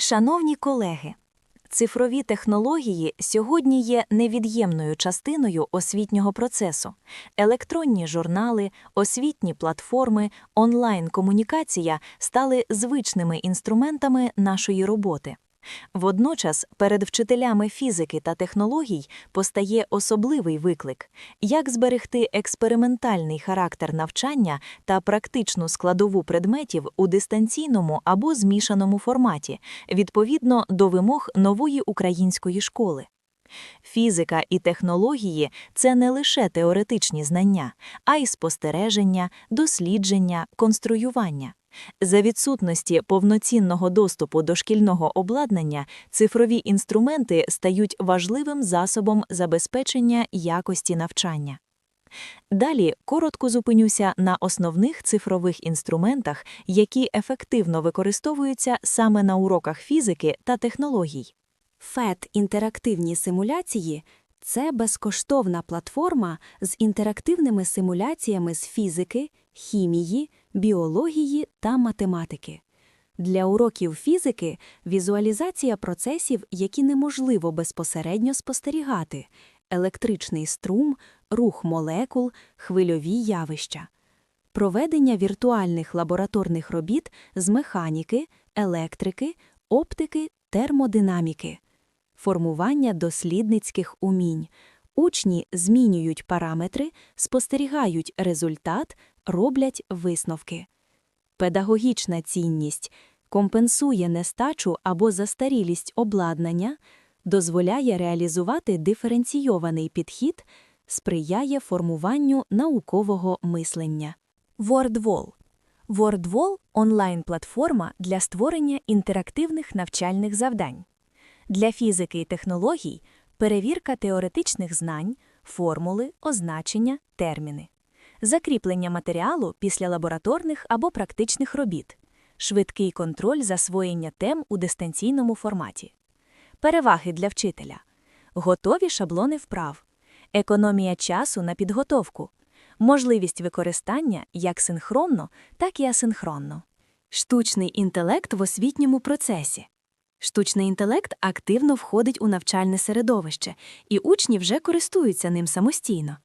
Шановні колеги, цифрові технології сьогодні є невід'ємною частиною освітнього процесу. Електронні журнали, освітні платформи, онлайн-комунікація стали звичними інструментами нашої роботи. Водночас перед вчителями фізики та технологій постає особливий виклик – як зберегти експериментальний характер навчання та практичну складову предметів у дистанційному або змішаному форматі, відповідно до вимог нової української школи. Фізика і технології це не лише теоретичні знання, а й спостереження, дослідження, конструювання. За відсутності повноцінного доступу до шкільного обладнання цифрові інструменти стають важливим засобом забезпечення якості навчання. Далі коротко зупинюся на основних цифрових інструментах, які ефективно використовуються саме на уроках фізики та технологій. ФЕТ інтерактивні симуляції це безкоштовна платформа з інтерактивними симуляціями з фізики, хімії, біології та математики. Для уроків фізики візуалізація процесів, які неможливо безпосередньо спостерігати, електричний струм, рух молекул, хвильові явища. Проведення віртуальних лабораторних робіт з механіки, електрики, оптики, термодинаміки формування дослідницьких умінь. Учні змінюють параметри, спостерігають результат, роблять висновки. Педагогічна цінність компенсує нестачу або застарілість обладнання, дозволяє реалізувати диференційований підхід, сприяє формуванню наукового мислення. WordWall WordWall – онлайн-платформа для створення інтерактивних навчальних завдань. Для фізики і технологій перевірка теоретичних знань, формули, означення, терміни, закріплення матеріалу після лабораторних або практичних робіт, швидкий контроль засвоєння тем у дистанційному форматі, переваги для вчителя, готові шаблони вправ, економія часу на підготовку, можливість використання як синхронно, так і асинхронно, штучний інтелект в освітньому процесі. Штучний інтелект активно входить у навчальне середовище, і учні вже користуються ним самостійно.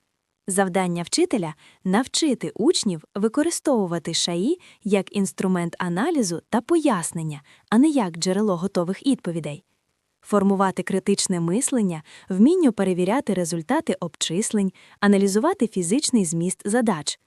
Завдання вчителя навчити учнів використовувати ШАІ як інструмент аналізу та пояснення, а не як джерело готових відповідей. Формувати критичне мислення, вмінню перевіряти результати обчислень, аналізувати фізичний зміст задач.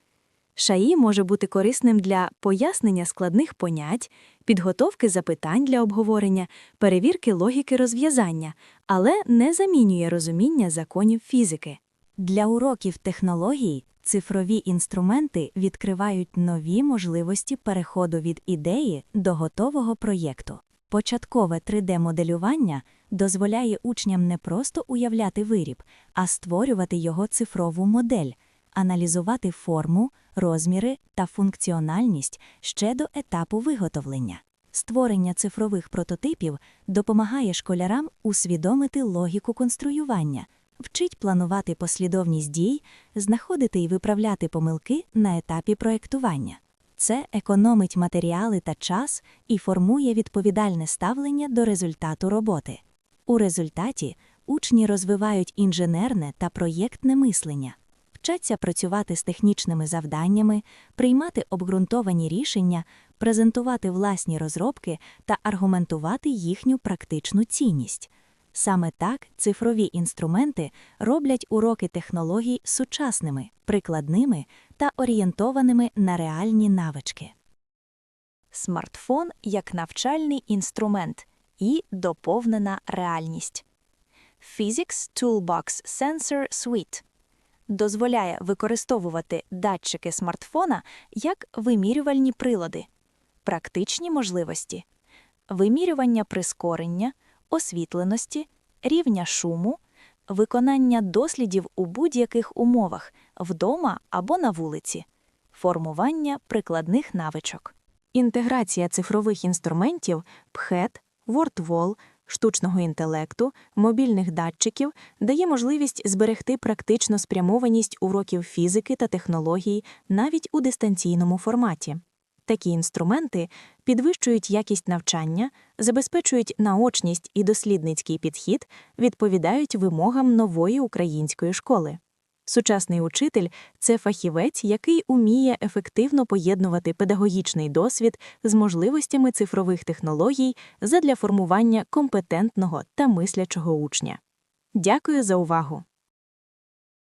ШАІ може бути корисним для пояснення складних понять, підготовки запитань для обговорення, перевірки логіки розв'язання, але не замінює розуміння законів фізики. Для уроків технологій цифрові інструменти відкривають нові можливості переходу від ідеї до готового проєкту. Початкове 3D-моделювання дозволяє учням не просто уявляти виріб, а створювати його цифрову модель, аналізувати форму, розміри та функціональність ще до етапу виготовлення. Створення цифрових прототипів допомагає школярам усвідомити логіку конструювання, вчить планувати послідовність дій, знаходити і виправляти помилки на етапі проєктування. Це економить матеріали та час і формує відповідальне ставлення до результату роботи. У результаті учні розвивають інженерне та проєктне мислення, вчаться працювати з технічними завданнями, приймати обґрунтовані рішення, презентувати власні розробки та аргументувати їхню практичну цінність. Саме так цифрові інструменти роблять уроки технологій сучасними, прикладними та орієнтованими на реальні навички. Смартфон як навчальний інструмент і доповнена реальність. Physics Toolbox Sensor Suite дозволяє використовувати датчики смартфона як вимірювальні прилади, практичні можливості, вимірювання прискорення, освітленості, рівня шуму, виконання дослідів у будь-яких умовах вдома або на вулиці, формування прикладних навичок. Інтеграція цифрових інструментів ПХЕТ, WordWall, штучного інтелекту, мобільних датчиків дає можливість зберегти практичну спрямованість уроків фізики та технологій навіть у дистанційному форматі. Такі інструменти підвищують якість навчання, забезпечують наочність і дослідницький підхід, відповідають вимогам нової української школи. Сучасний учитель це фахівець, який уміє ефективно поєднувати педагогічний досвід з можливостями цифрових технологій задля формування компетентного та мислячого учня. Дякую за увагу!